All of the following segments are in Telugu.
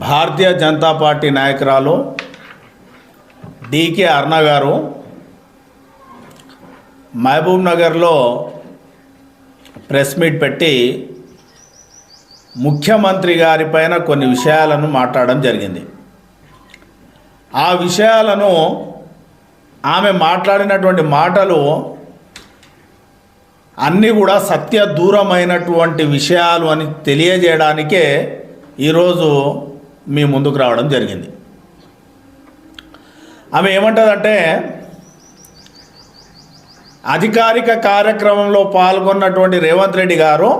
భారతీయ జనతా పార్టీ నాయకురాలు డికే అర్ణ గారు మహబూబ్ నగర్లో ప్రెస్ మీట్ పెట్టి ముఖ్యమంత్రి గారి పైన కొన్ని విషయాలను మాట్లాడడం జరిగింది. ఆ విషయాలను ఆమె మాట్లాడినటువంటి మాటలు అన్నీ కూడా సత్య దూరమైనటువంటి విషయాలు అని తెలియజేయడానికే ఈరోజు మీ ముందుకు రావడం జరిగింది. ఆమె ఏమంటుందంటే అధికారిక కార్యక్రమంలో పాల్గొన్నటువంటి రేవంత్ రెడ్డి గారు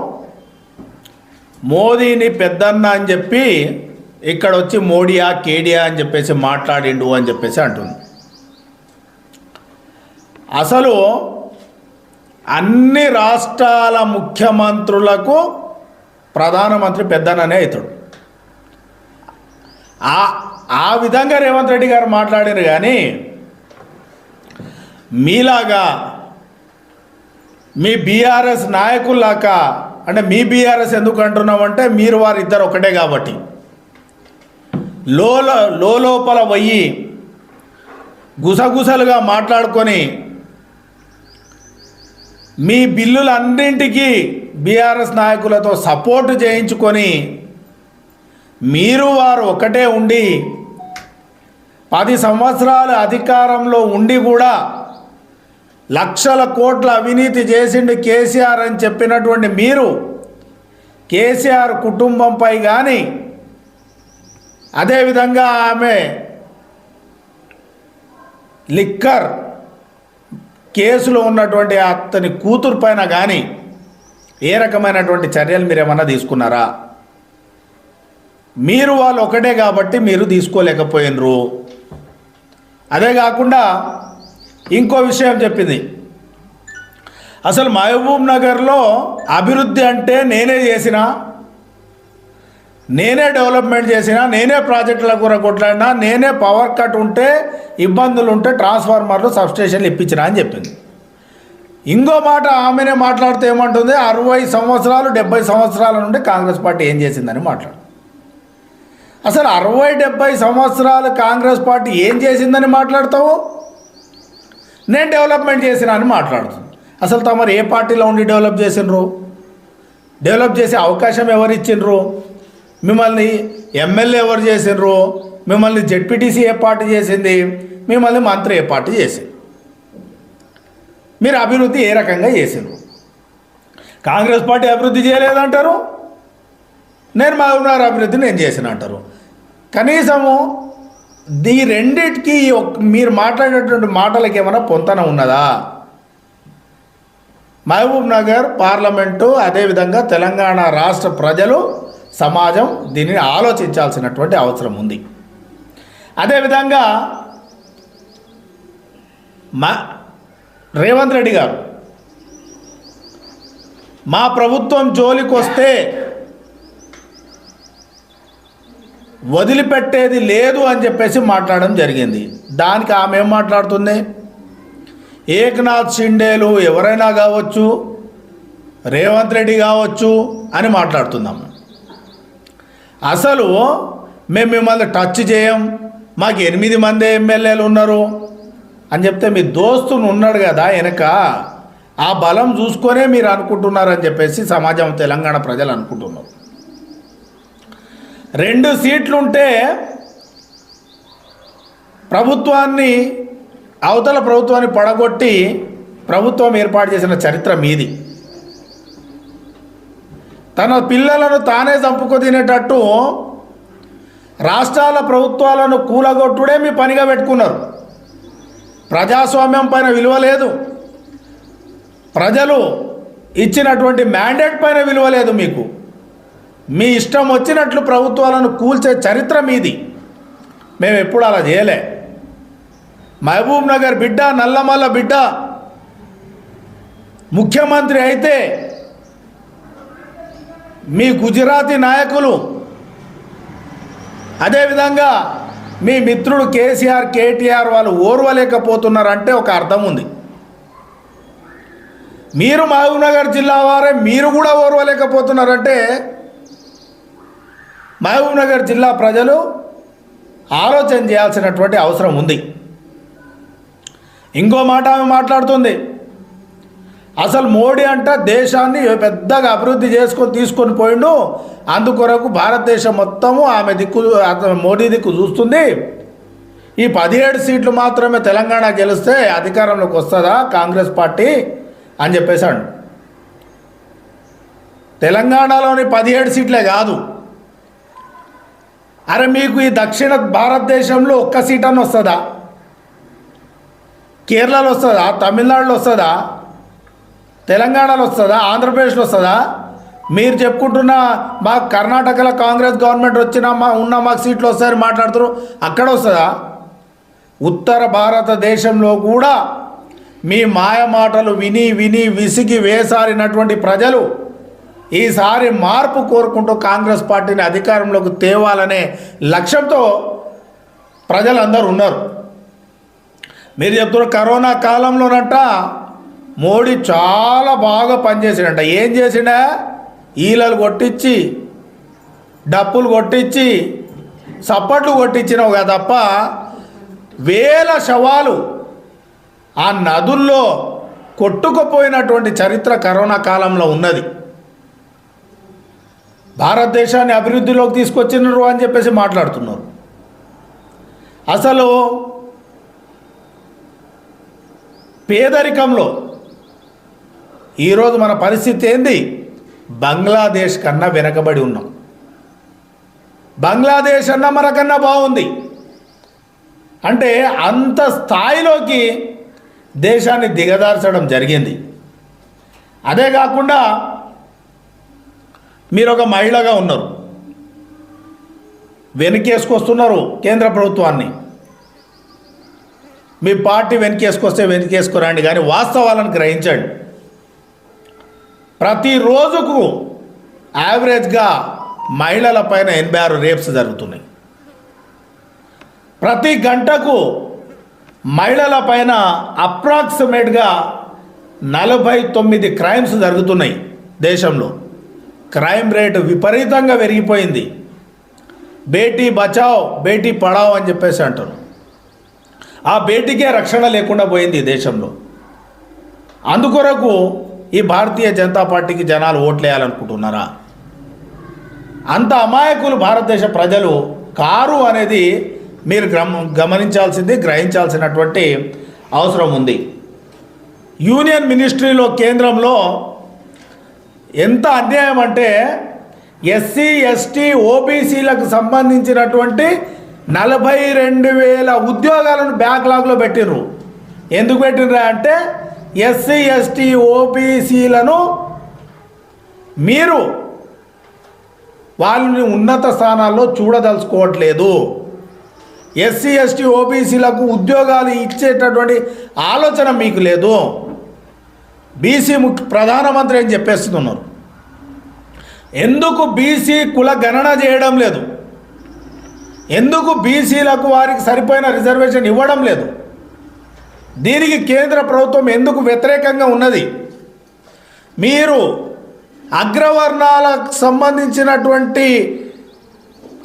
మోదీని పెద్దన్న అని చెప్పి ఇక్కడ వచ్చి మోడియా కేడియా అని చెప్పేసి మాట్లాడిండు అని చెప్పేసి అంటుంది. అసలు అన్ని రాష్ట్రాల ముఖ్యమంత్రులకు ప్రధానమంత్రి పెద్దననే అవుతాడు ఆ ఆ విధంగా రేవంత్ రెడ్డి గారు మాట్లాడారు కానీ మీలాగా మీ బీఆర్ఎస్ నాయకుల్లాక అంటే మీ బీఆర్ఎస్ ఎందుకు అంటున్నామంటే మీరు వారిద్దరు ఒకటే కాబట్టి. లో లోపల పోయి గుసగుసలుగా మాట్లాడుకొని మీ బిల్లులన్నింటికీ బీఆర్ఎస్ నాయకులతో సపోర్ట్ చేయించుకొని మీరు వారు ఒకటే ఉండి పది సంవత్సరాలు అధికారంలో ఉండి కూడా లక్షల కోట్ల అవినీతి చేసిండు కేసీఆర్ అని చెప్పినటువంటి మీరు కేసీఆర్ కుటుంబంపై కానీ అదేవిధంగా ఆమె లిక్కర్ కేసులో ఉన్నటువంటి అతని కూతురు పైన కానీ ఏ రకమైనటువంటి చర్యలు మీరు ఏమన్నా తీసుకున్నారా? మీరు వాళ్ళు ఒకటే కాబట్టి మీరు తీసుకోలేకపోయినరు. అదే కాకుండా ఇంకో విషయం చెప్పింది. అసలు మహబూబ్ నగర్లో అభివృద్ధి అంటే నేనే చేసిన నేనే డెవలప్మెంట్ చేసిన నేనే ప్రాజెక్టుల కూర కొట్లాడినా నేనే పవర్ కట్ ఉంటే ఇబ్బందులు ఉంటే ట్రాన్స్ఫార్మర్లు సబ్స్టేషన్లు ఇప్పించిన అని చెప్పింది. ఇంకో మాట ఆమెనే మాట్లాడితే ఏమంటుంది? అరవై సంవత్సరాలు డెబ్బై సంవత్సరాల నుండి కాంగ్రెస్ పార్టీ ఏం చేసిందని మాట్లాడు అసలు అరవై డెబ్బై సంవత్సరాలు కాంగ్రెస్ పార్టీ ఏం చేసిందని మాట్లాడతావు? నేను డెవలప్మెంట్ చేసిన అని మాట్లాడుతుంది అసలు తమరు ఏ పార్టీలో ఉండి డెవలప్ చేసినరు? డెవలప్ చేసే అవకాశం ఎవరు ఇచ్చిండ్రు? మిమ్మల్ని ఎమ్మెల్యే ఎవరు చేసినరు? మిమ్మల్ని జెడ్పీటీసీ ఏ పార్టీ చేసింది? మిమ్మల్ని మంత్రి ఏ పార్టీ చేసింది? మీరు అభివృద్ధి ఏ రకంగా చేసిండ్రు కాంగ్రెస్ పార్టీ అభివృద్ధి చేయలేదంటారు? నేను మా ఉన్నారు అభివృద్ధి నేను చేసిన అంటారు. కనీసము ఈ రెండిటికి మీరు మాట్లాడేటువంటి మాటలకి ఏమైనా పొంతన ఉన్నదా? మహబూబ్ నగర్ పార్లమెంటు అదేవిధంగా తెలంగాణ రాష్ట్ర ప్రజలు సమాజం దీనిని ఆలోచించాల్సినటువంటి అవసరం ఉంది. అదేవిధంగా మా రేవంత్ రెడ్డి గారు మా ప్రభుత్వం జోలికి వస్తే వదిలిపెట్టేది లేదు అని చెప్పేసి మాట్లాడడం జరిగింది. దానికి ఆమె ఏం మాట్లాడుతుంది? ఏకనాథ్ షిండేలు ఎవరైనా కావచ్చు రేవంత్ రెడ్డి కావచ్చు అని మాట్లాడుతున్నాం. అసలు మేము మిమ్మల్ని టచ్ చేయం మాకు ఎనిమిది మంది ఎమ్మెల్యేలు ఉన్నారు అని చెప్తే మీ దోస్తును ఉన్నాడు కదా వెనక ఆ బలం చూసుకొనే మీరు అనుకుంటున్నారని చెప్పేసి సమాజం తెలంగాణ ప్రజలు అనుకుంటున్నారు. రెండు సీట్లుంటే ప్రభుత్వాన్ని అవతల ప్రభుత్వాన్ని పడగొట్టి ప్రభుత్వం ఏర్పాటు చేసిన చరిత్ర మీది. తన పిల్లలను తానే చంపుకు తినేటట్టు రాష్ట్రాల ప్రభుత్వాలను కూలగొట్టుడే మీ పనిగా పెట్టుకున్నారు. ప్రజాస్వామ్యం పైన విలువ లేదు. ప్రజలు ఇచ్చినటువంటి మ్యాండేట్ పైన విలువ లేదు మీకు. మీ ఇష్టం వచ్చినట్లు ప్రభుత్వాలను కూల్చే చరిత్ర మీది. మేము ఎప్పుడు అలా చేయలే. మహబూబ్ నగర్ బిడ్డ నల్లమల్ల బిడ్డ ముఖ్యమంత్రి అయితే మీ గుజరాతీ నాయకులు అదేవిధంగా మీ మిత్రుడు కేసీఆర్ కేటీఆర్ వాళ్ళు ఓర్వలేకపోతున్నారంటే ఒక అర్థం ఉంది. మీరు మహబూబ్నగర్ జిల్లా వారే మీరు కూడా ఓర్వలేకపోతున్నారంటే మహబూబ్నగర్ జిల్లా ప్రజలు ఆలోచన చేయాల్సినటువంటి అవసరం ఉంది. ఇంకో మాట ఆమె మాట్లాడుతుంది. అసలు మోడీ అంట దేశాన్ని పెద్దగా అభివృద్ధి చేసుకొని తీసుకొని పోయిండు. అందుకొరకు భారతదేశం మొత్తము ఆమె దిక్కు మోడీ దిక్కు చూస్తుంది. ఈ పదిహేడు సీట్లు మాత్రమే తెలంగాణ గెలిస్తే అధికారంలోకి వస్తుందా కాంగ్రెస్ పార్టీ అని చెప్పేశాడు. తెలంగాణలోని పదిహేడు సీట్లే కాదు. అరే మీకు ఈ దక్షిణ భారతదేశంలో ఒక్క సీట్ అని వస్తుందా? కేరళలో వస్తుందా? తమిళనాడులో వస్తుందా? తెలంగాణలో వస్తుందా? ఆంధ్రప్రదేశ్లో వస్తుందా? మీరు చెప్పుకుంటున్న మా కర్ణాటకలో కాంగ్రెస్ గవర్నమెంట్ వచ్చినా మా ఉన్న మాకు సీట్లు వస్తాయని మాట్లాడుతారు అక్కడ వస్తుందా? ఉత్తర భారతదేశంలో కూడా మీ మాయ మాటలు విని విని విసిగి వేసారినటువంటి ప్రజలు ఈసారి మార్పు కోరుకుంటూ కాంగ్రెస్ పార్టీని అధికారంలోకి తేవాలనే లక్ష్యంతో ప్రజలందరూ ఉన్నారు. మీరు చెప్తున్న కరోనా కాలంలోనంట మోడీ చాలా బాగా పనిచేసాడంట. ఏం చేసిండా? ఈలలు కొట్టించి డప్పులు కొట్టించి సప్పట్లు కొట్టించినావు కదప్ప తప్ప వేల శవాలు ఆ నదుల్లో కొట్టుకుపోయినటువంటి చరిత్ర కరోనా కాలంలో ఉన్నది. భారతదేశాన్ని అభివృద్ధిలోకి తీసుకొచ్చినారు అని చెప్పేసి మాట్లాడుతున్నారు. అసలు పేదరికంలో ఈరోజు మన పరిస్థితి ఏంది? బంగ్లాదేశ్ కన్నా వెనకబడి ఉన్నాం. బంగ్లాదేశ్ అన్న మనకన్నా బాగుంది. అంటే అంత స్థాయిలోకి దేశాన్ని దిగదార్చడం జరిగింది. అదే కాకుండా మీరు ఒక మహిళగా ఉన్నారు. వెనకేసుకొస్తున్నారు కేంద్ర ప్రభుత్వాన్ని. మీ పార్టీ వెనకేసుకొస్తే వెనకేసుకురండి కానీ వాస్తవాలను గ్రహించండి. ప్రతిరోజుకు యావరేజ్గా మహిళల పైన ఎనభై ఆరు రేప్స్ జరుగుతున్నాయి. ప్రతి గంటకు మహిళల పైన అప్రాక్సిమేట్గా నలభై తొమ్మిది క్రైమ్స్ జరుగుతున్నాయి దేశంలో. క్రైమ్ రేటు విపరీతంగా పెరిగిపోయింది. బేటీ బచావ్ బేటీ పడావ్ అని చెప్పేసి అంటారు. ఆ బేటీకే రక్షణ లేకుండా పోయింది ఈ దేశంలో. అందుకొరకు ఈ భారతీయ జనతా పార్టీకి జనాలు ఓట్లేయాలనుకుంటున్నారా? అంత అమాయకులు భారతదేశ ప్రజలు కారు అనేది మీరు గమనించాల్సింది గ్రహించాల్సినటువంటి అవసరం ఉంది. యూనియన్ మినిస్ట్రీలో కేంద్రంలో ఎంత అన్యాయం అంటే ఎస్సీ ఎస్టీ ఓబీసీలకు సంబంధించినటువంటి నలభై రెండు వేల ఉద్యోగాలను బ్యాక్లాగ్లో పెట్టిర్రు. ఎందుకు పెట్టినరా అంటే ఎస్సీ ఎస్టీ ఓబీసీలను మీరు వాళ్ళని ఉన్నత స్థానాల్లో చూడదలుచుకోవట్లేదు. ఎస్సీ ఎస్టీ ఓబీసీలకు ఉద్యోగాలు ఇచ్చేటటువంటి ఆలోచన మీకు లేదు. బీసీ ముఖ్య ప్రధానమంత్రి అని చెప్పేస్తున్నారు. ఎందుకు బీసీ కుల గణన చేయడం లేదు? ఎందుకు బీసీలకు వారికి సరిపోయిన రిజర్వేషన్ ఇవ్వడం లేదు? దీనికి కేంద్ర ప్రభుత్వం ఎందుకు వ్యతిరేకంగా ఉన్నది? మీరు అగ్రవర్ణాలకు సంబంధించినటువంటి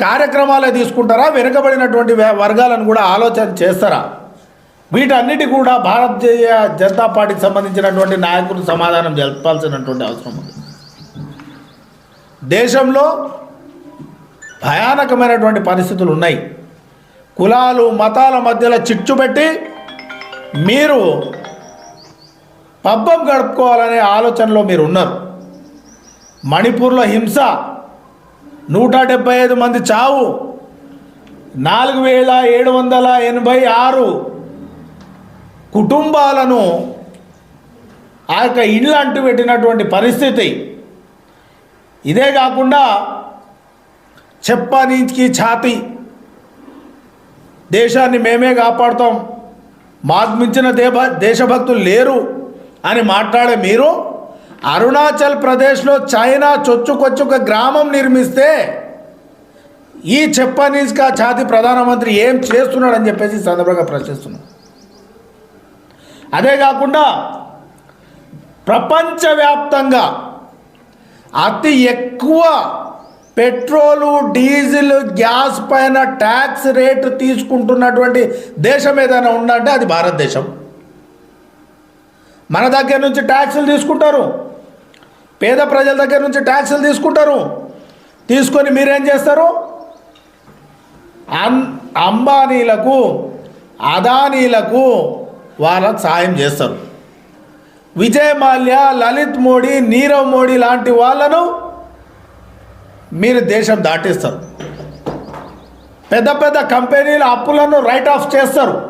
కార్యక్రమాలే తీసుకుంటారా? వెనుకబడినటువంటి వర్గాలను కూడా ఆలోచన చేస్తారా? వీటన్నిటి కూడా భారతీయ జనతా పార్టీకి సంబంధించినటువంటి నాయకులు సమాధానం జరపాల్సినటువంటి అవసరం ఉంది. దేశంలో భయానకమైనటువంటి పరిస్థితులు ఉన్నాయి. కులాలు మతాల మధ్యలో చిచ్చు పెట్టి మీరు పబ్బం గడుపుకోవాలనే ఆలోచనలో మీరు ఉన్నారు. మణిపూర్లో హింస నూట డెబ్బై ఐదు మంది చావు నాలుగు వేల ఏడు వందల ఎనభై ఆరు కుటుంబాలను ఆ యొక్క ఇళ్ళు అంటు పెట్టినటువంటి పరిస్థితి. ఇదే కాకుండా చెప్పనీకి ఛాతి. దేశాన్ని మేమే కాపాడుతాం. మాకు మించిన దేభ దేశభక్తులు లేరు అని మాట్లాడే మీరు అరుణాచల్ ప్రదేశ్లో చైనా చొచ్చుకొచ్చుక గ్రామం నిర్మిస్తే ఈ చెప్పనీస్కా ఛాతి ప్రధానమంత్రి ఏం చేస్తున్నాడని చెప్పేసి సందర్భంగా ప్రశ్నిస్తున్నాం. అదే కాకుండా ప్రపంచవ్యాప్తంగా అతి ఎక్కువ పెట్రోలు డీజిల్ గ్యాస్ పైన ట్యాక్స్ రేటు తీసుకుంటున్నటువంటి దేశం ఏదైనా ఉందంటే అది భారతదేశం. మన దగ్గర నుంచి ట్యాక్సులు తీసుకుంటారు. పేద ప్రజల దగ్గర నుంచి ట్యాక్సులు తీసుకుంటారు. తీసుకొని మీరేం చేస్తారు? అం అంబానీలకు అదానీలకు వాళ్ళకు సాయం చేస్తారు. విజయ్ మాల్యా లలిత్ మోడీ నీరవ్ మోడీ లాంటి వాళ్ళను మీరు దేశం దాటిస్తారు. పెద్ద పెద్ద కంపెనీల అప్పులను రైట్ ఆఫ్ చేస్తారు.